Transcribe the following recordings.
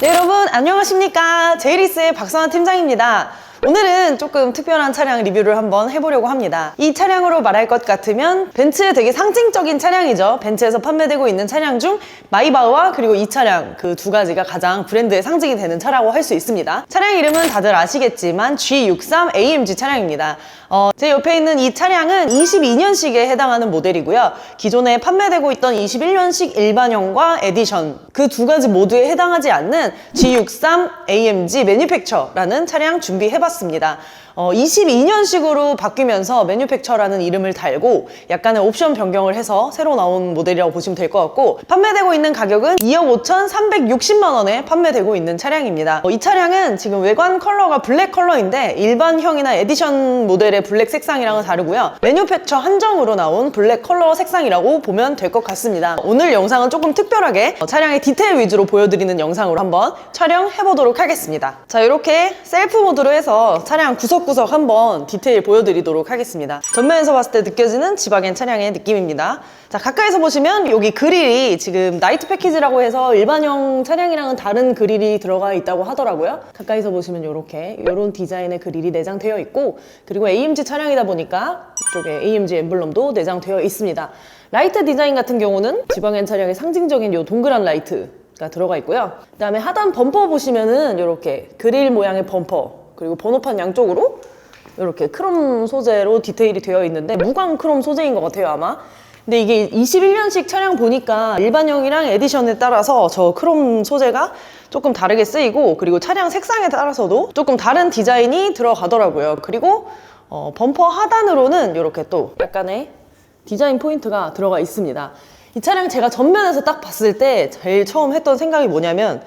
네, 여러분 안녕하십니까? 제이리스의 박선아 팀장입니다 오늘은 조금 특별한 차량 리뷰를 한번 해보려고 합니다 이 차량으로 말할 것 같으면 벤츠의 되게 상징적인 차량이죠 벤츠에서 판매되고 있는 차량 중 마이바흐와 그리고 이 차량 그 두 가지가 가장 브랜드의 상징이 되는 차라고 할 수 있습니다 차량 이름은 다들 아시겠지만 G63 AMG 차량입니다 어, 제 옆에 있는 이 차량은 22년식에 해당하는 모델이고요. 기존에 판매되고 있던 21년식 일반형과 에디션 그 두 가지 모두에 해당하지 않는 G63 AMG 매니팩처라는 차량 준비해봤습니다. 어, 22년식으로 바뀌면서 매니팩처라는 이름을 달고 약간의 옵션 변경을 해서 새로 나온 모델이라고 보시면 될 것 같고 판매되고 있는 가격은 2억 5,360만 원에 판매되고 있는 차량입니다. 어, 이 차량은 지금 외관 컬러가 블랙 컬러인데 일반형이나 에디션 모델의 블랙 색상이랑은 다르고요. 매뉴팩처 한정으로 나온 블랙 컬러 색상이라고 보면 될 것 같습니다. 오늘 영상은 조금 특별하게 어, 차량의 디테일 위주로 보여드리는 영상으로 한번 촬영해보도록 하겠습니다. 자, 이렇게 셀프 모드로 해서 차량 구석구석 한번 디테일 보여드리도록 하겠습니다. 전면에서 봤을 때 느껴지는 지바겐 차량의 느낌입니다. 자, 가까이서 보시면 여기 그릴이 지금 나이트 패키지라고 해서 일반형 차량이랑은 다른 그릴이 들어가 있다고 하더라고요. 가까이서 보시면 이렇게 이런 디자인의 그릴이 내장되어 있고 그리고 AMG 차량이다 보니까 이쪽에 AMG 엠블럼도 내장되어 있습니다. 라이트 디자인 같은 경우는 지방엔 차량의 상징적인 이 동그란 라이트 가 들어가 있고요. 그다음에 하단 범퍼 보시면은 이렇게 그릴 모양의 범퍼 그리고 번호판 양쪽으로 이렇게 크롬 소재로 디테일이 되어 있는데 무광 크롬 소재인 것 같아요 아마. 근데 이게 21년식 차량 보니까 일반형이랑 에디션에 따라서 저 크롬 소재가 조금 다르게 쓰이고 그리고 차량 색상에 따라서도 조금 다른 디자인이 들어가더라고요. 그리고 어, 범퍼 하단으로는 이렇게 또 약간의 디자인 포인트가 들어가 있습니다. 이 차량 제가 전면에서 딱 봤을 때 제일 처음 했던 생각이 뭐냐면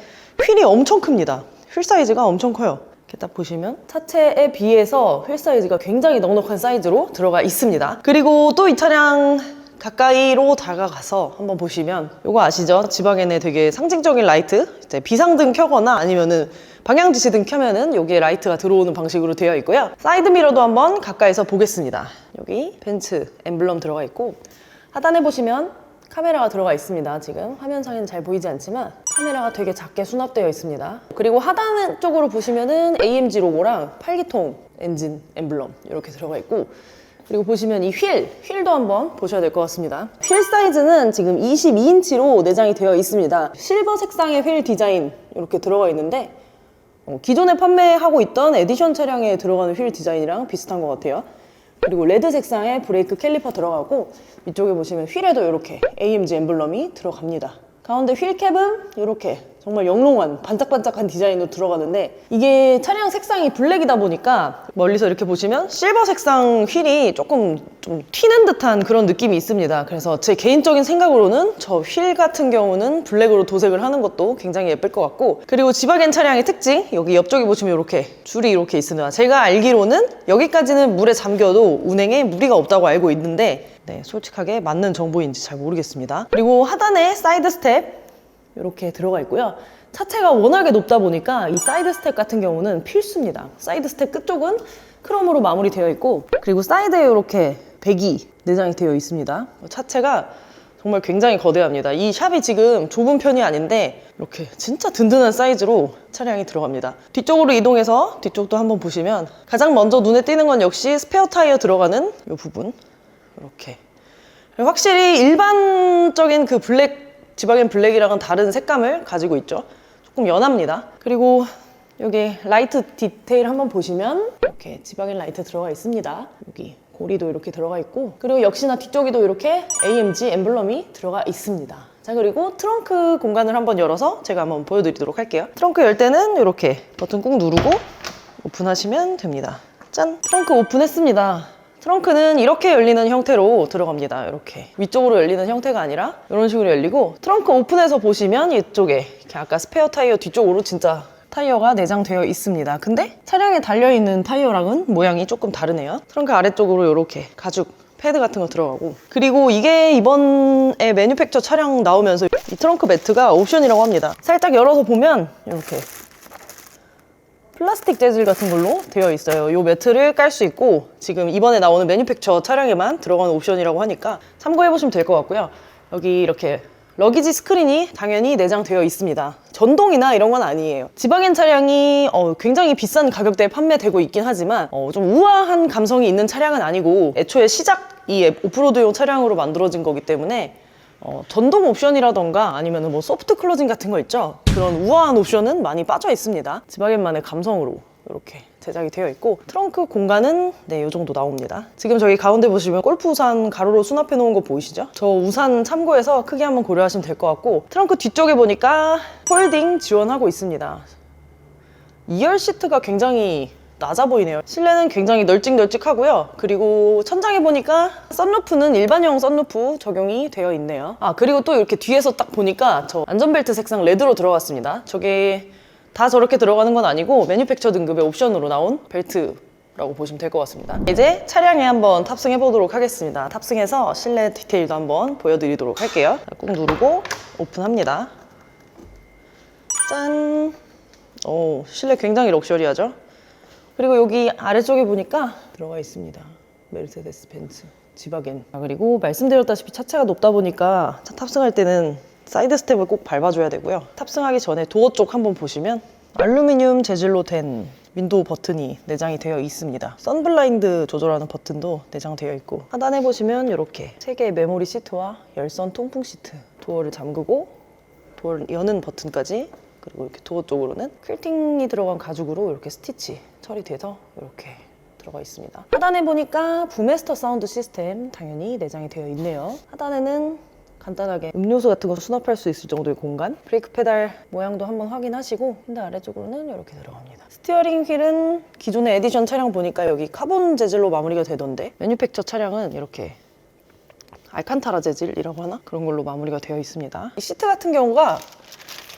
휠이 엄청 큽니다. 휠 사이즈가 엄청 커요 이렇게 딱 보시면 차체에 비해서 휠 사이즈가 굉장히 넉넉한 사이즈로 들어가 있습니다. 그리고 또 이 차량 가까이로 다가가서 한번 보시면 이거 아시죠? 지방에는 되게 상징적인 라이트 비상등 켜거나 아니면은 방향 지시등 켜면은 여기에 라이트가 들어오는 방식으로 되어 있고요. 사이드 미러도 한번 가까이서 보겠습니다. 여기 벤츠 엠블럼 들어가 있고 하단에 보시면 카메라가 들어가 있습니다. 지금 화면상에는 잘 보이지 않지만 카메라가 되게 작게 수납되어 있습니다. 그리고 하단 쪽으로 보시면은 AMG 로고랑 8기통 엔진 엠블럼 이렇게 들어가 있고 그리고 보시면 이 휠, 휠도 한번 보셔야 될 것 같습니다. 휠 사이즈는 지금 22인치로 내장이 되어 있습니다. 실버 색상의 휠 디자인 이렇게 들어가 있는데 어, 기존에 판매하고 있던 에디션 차량에 들어가는 휠 디자인이랑 비슷한 것 같아요. 그리고 레드 색상의 브레이크 캘리퍼 들어가고 이쪽에 보시면 휠에도 이렇게 AMG 엠블럼이 들어갑니다. 가운데 휠 캡은 이렇게 정말 영롱한 반짝반짝한 디자인으로 들어가는데 이게 차량 색상이 블랙이다 보니까 멀리서 이렇게 보시면 실버 색상 휠이 조금 좀 튀는 듯한 그런 느낌이 있습니다. 그래서 제 개인적인 생각으로는 저 휠 같은 경우는 블랙으로 도색을 하는 것도 굉장히 예쁠 것 같고 그리고 지바겐 차량의 특징 여기 옆쪽에 보시면 이렇게 줄이 이렇게 있습니다. 제가 알기로는 여기까지는 물에 잠겨도 운행에 무리가 없다고 알고 있는데 네, 솔직하게 맞는 정보인지 잘 모르겠습니다. 그리고 하단에 사이드 스텝 이렇게 들어가 있고요. 차체가 워낙에 높다 보니까 이 사이드 스텝 같은 경우는 필수입니다. 사이드 스텝 끝쪽은 크롬으로 마무리되어 있고 그리고 사이드에 이렇게 배기 내장이 되어 있습니다. 차체가 정말 굉장히 거대합니다. 이 샵이 지금 좁은 편이 아닌데 이렇게 진짜 든든한 사이즈로 차량이 들어갑니다. 뒤쪽으로 이동해서 뒤쪽도 한번 보시면 가장 먼저 눈에 띄는 건 역시 스페어 타이어 들어가는 이 부분 이렇게 확실히 일반적인 그 블랙 지바겐 블랙이랑은 다른 색감을 가지고 있죠. 조금 연합니다. 그리고 여기 라이트 디테일 한번 보시면 이렇게 지바겐 라이트 들어가 있습니다. 여기 고리도 이렇게 들어가 있고 그리고 역시나 뒤쪽에도 이렇게 AMG 엠블럼이 들어가 있습니다. 자 그리고 트렁크 공간을 한번 열어서 제가 한번 보여드리도록 할게요. 트렁크 열 때는 이렇게 버튼 꾹 누르고 오픈하시면 됩니다. 짠! 트렁크 오픈했습니다. 트렁크는 이렇게 열리는 형태로 들어갑니다. 이렇게 위쪽으로 열리는 형태가 아니라 이런 식으로 열리고 트렁크 오픈해서 보시면 이쪽에 아까 스페어 타이어 뒤쪽으로 진짜 타이어가 내장되어 있습니다. 근데 차량에 달려있는 타이어랑은 모양이 조금 다르네요. 트렁크 아래쪽으로 이렇게 가죽 패드 같은 거 들어가고 그리고 이게 이번에 매뉴팩처 차량 나오면서 이 트렁크 매트가 옵션이라고 합니다. 살짝 열어서 보면 이렇게 플라스틱 재질 같은 걸로 되어 있어요. 이 매트를 깔 수 있고 지금 이번에 나오는 매니팩처 차량에만 들어가는 옵션이라고 하니까 참고해 보시면 될 것 같고요. 여기 이렇게 러기지 스크린이 당연히 내장되어 있습니다. 전동이나 이런 건 아니에요. 지방엔 차량이 어, 굉장히 비싼 가격대에 판매되고 있긴 하지만 어, 좀 우아한 감성이 있는 차량은 아니고 애초에 시작 이 오프로드용 차량으로 만들어진 거기 때문에 어, 전동 옵션이라던가 아니면 뭐 소프트 클로징 같은 거 있죠. 그런 우아한 옵션은 많이 빠져 있습니다. 지바겐만의 감성으로 이렇게 제작이 되어 있고 트렁크 공간은 네, 이 정도 나옵니다. 지금 저기 가운데 보시면 골프 우산 가로로 수납해 놓은 거 보이시죠? 저 우산 참고해서 크게 한번 고려하시면 될 것 같고 트렁크 뒤쪽에 보니까 폴딩 지원하고 있습니다. 2열 시트가 굉장히 낮아 보이네요. 실내는 굉장히 널찍널찍하고요. 그리고 천장에 보니까 썬루프는 일반형 썬루프 적용이 되어 있네요. 아 그리고 또 이렇게 뒤에서 딱 보니까 저 안전벨트 색상 레드로 들어갔습니다. 저게 다 저렇게 들어가는 건 아니고 매니팩처 등급의 옵션으로 나온 벨트 라고 보시면 될 것 같습니다. 이제 차량에 한번 탑승해 보도록 하겠습니다. 탑승해서 실내 디테일도 한번 보여드리도록 할게요. 꾹 누르고 오픈합니다. 짠! 오, 실내 굉장히 럭셔리하죠? 그리고 여기 아래쪽에 보니까 들어가 있습니다. 메르세데스 벤츠 지바겐. 아, 그리고 말씀드렸다시피 차체가 높다 보니까 차 탑승할 때는 사이드 스텝을 꼭 밟아줘야 되고요. 탑승하기 전에 도어 쪽 한번 보시면 알루미늄 재질로 된 윈도우 버튼이 내장이 되어 있습니다. 선블라인드 조절하는 버튼도 내장되어 있고 하단에 보시면 이렇게 세 개의 메모리 시트와 열선 통풍 시트, 도어를 잠그고 도어를 여는 버튼까지 그리고 이렇게 도어 쪽으로는 퀼팅이 들어간 가죽으로 이렇게 스티치 처리돼서 이렇게 들어가 있습니다. 하단에 보니까 부메스터 사운드 시스템 당연히 내장이 되어 있네요. 하단에는 간단하게 음료수 같은 거 수납할 수 있을 정도의 공간 브레이크 페달 모양도 한번 확인하시고 핸들 아래쪽으로는 이렇게 들어갑니다 스티어링 휠은 기존의 에디션 차량 보니까 여기 카본 재질로 마무리가 되던데 매뉴팩처 차량은 이렇게 알칸타라 재질이라고 하나? 그런 걸로 마무리가 되어 있습니다 이 시트 같은 경우가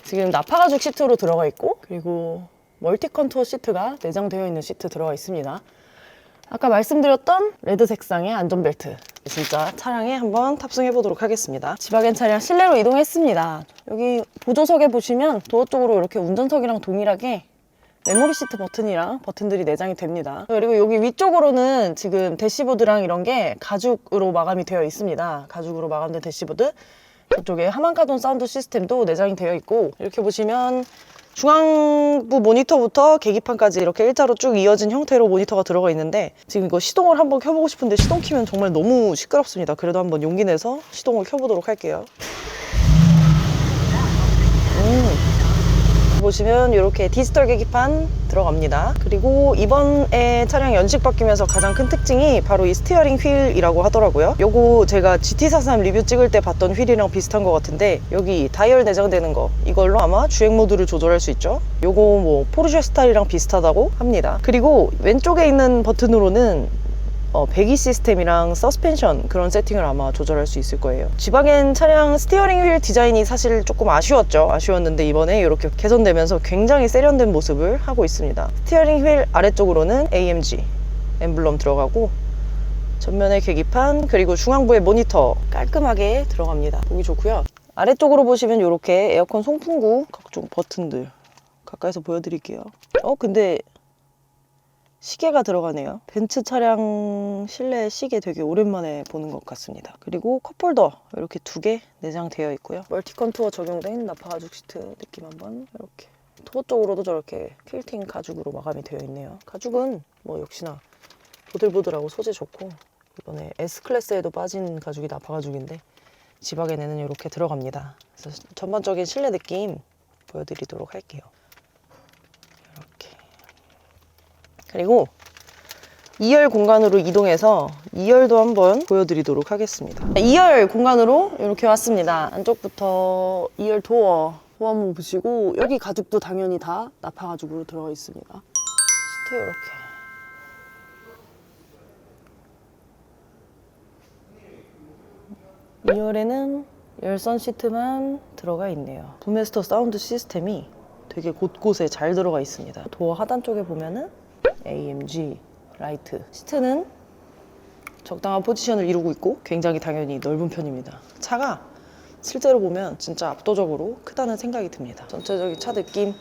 지금 나파가죽 시트로 들어가 있고 그리고 멀티 컨투어 시트가 내장되어 있는 시트 들어가 있습니다. 아까 말씀드렸던 레드 색상의 안전벨트. 진짜 차량에 한번 탑승해 보도록 하겠습니다. 지바겐 차량 실내로 이동했습니다. 여기 보조석에 보시면 도어 쪽으로 이렇게 운전석이랑 동일하게 메모리 시트 버튼이랑 버튼들이 내장이 됩니다. 그리고 여기 위쪽으로는 지금 대시보드랑 이런 게 가죽으로 마감이 되어 있습니다. 가죽으로 마감된 대시보드 저쪽에 하만카돈 사운드 시스템도 내장이 되어 있고 이렇게 보시면 중앙부 모니터부터 계기판까지 이렇게 일자로 쭉 이어진 형태로 모니터가 들어가 있는데 지금 이거 시동을 한번 켜보고 싶은데 시동 키면 정말 너무 시끄럽습니다. 그래도 한번 용기 내서 시동을 켜보도록 할게요. 보시면 이렇게 디지털 계기판 들어갑니다. 그리고 이번에 차량 연식 바뀌면서 가장 큰 특징이 바로 이 스티어링 휠이라고 하더라고요. 요거 제가 GT43 리뷰 찍을 때 봤던 휠이랑 비슷한 것 같은데 여기 다이얼 내장되는 거 이걸로 아마 주행 모드를 조절할 수 있죠. 요거 뭐 포르쉐 스타일이랑 비슷하다고 합니다. 그리고 왼쪽에 있는 버튼으로는 어, 배기 시스템이랑 서스펜션 그런 세팅을 아마 조절할 수 있을 거예요. 지바겐 차량 스티어링 휠 디자인이 사실 조금 아쉬웠죠. 아쉬웠는데 이번에 이렇게 개선되면서 굉장히 세련된 모습을 하고 있습니다. 스티어링 휠 아래쪽으로는 AMG 엠블럼 들어가고 전면에 계기판 그리고 중앙부에 모니터 깔끔하게 들어갑니다. 보기 좋고요. 아래쪽으로 보시면 이렇게 에어컨 송풍구 각종 버튼들 가까이서 보여드릴게요. 어 근데 시계가 들어가네요. 벤츠 차량 실내 시계 되게 오랜만에 보는 것 같습니다. 그리고 컵홀더 이렇게 두 개 내장되어 있고요. 멀티 컨투어 적용된 나파 가죽 시트 느낌 한번 이렇게 도어 쪽으로도 저렇게 퀼팅 가죽으로 마감이 되어 있네요. 가죽은 뭐 역시나 보들보들하고 소재 좋고 이번에 S 클래스에도 빠진 가죽이 나파 가죽인데 지박에는 이렇게 들어갑니다. 그래서 전반적인 실내 느낌 보여드리도록 할게요. 이렇게 그리고 2열 공간으로 이동해서 2열도 한번 보여드리도록 하겠습니다. 2열 공간으로 이렇게 왔습니다. 안쪽부터 2열 도어 한번 보시고 여기 가죽도 당연히 다 나파 가죽으로 들어가 있습니다. 시트 이렇게 이열에는 열선 시트만 들어가 있네요. 부메스터 사운드 시스템이 되게 곳곳에 잘 들어가 있습니다. 도어 하단 쪽에 보면은 AMG 라이트 시트는 적당한 포지션을 이루고 있고 굉장히 당연히 넓은 편입니다. 차가 실제로 보면 진짜 압도적으로 크다는 생각이 듭니다. 전체적인 차 느낌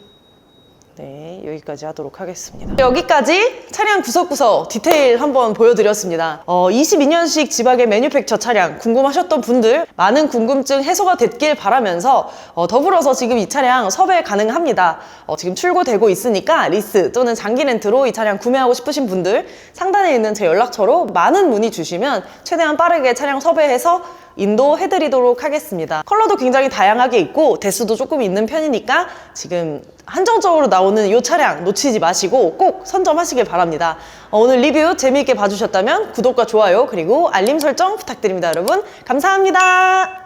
네, 여기까지 하도록 하겠습니다. 여기까지 차량 구석구석 디테일 한번 보여드렸습니다. 어, 22년식 지박의 매뉴팩처 차량 궁금하셨던 분들 많은 궁금증 해소가 됐길 바라면서 어, 더불어서 지금 이 차량 섭외 가능합니다. 어, 지금 출고되고 있으니까 리스 또는 장기 렌트로 이 차량 구매하고 싶으신 분들 상단에 있는 제 연락처로 많은 문의 주시면 최대한 빠르게 차량 섭외해서 인도해드리도록 하겠습니다. 컬러도 굉장히 다양하게 있고 대수도 조금 있는 편이니까 지금 한정적으로 나오는 이 차량 놓치지 마시고 꼭 선점하시길 바랍니다. 어, 오늘 리뷰 재미있게 봐주셨다면 구독과 좋아요 그리고 알림 설정 부탁드립니다. 여러분 감사합니다.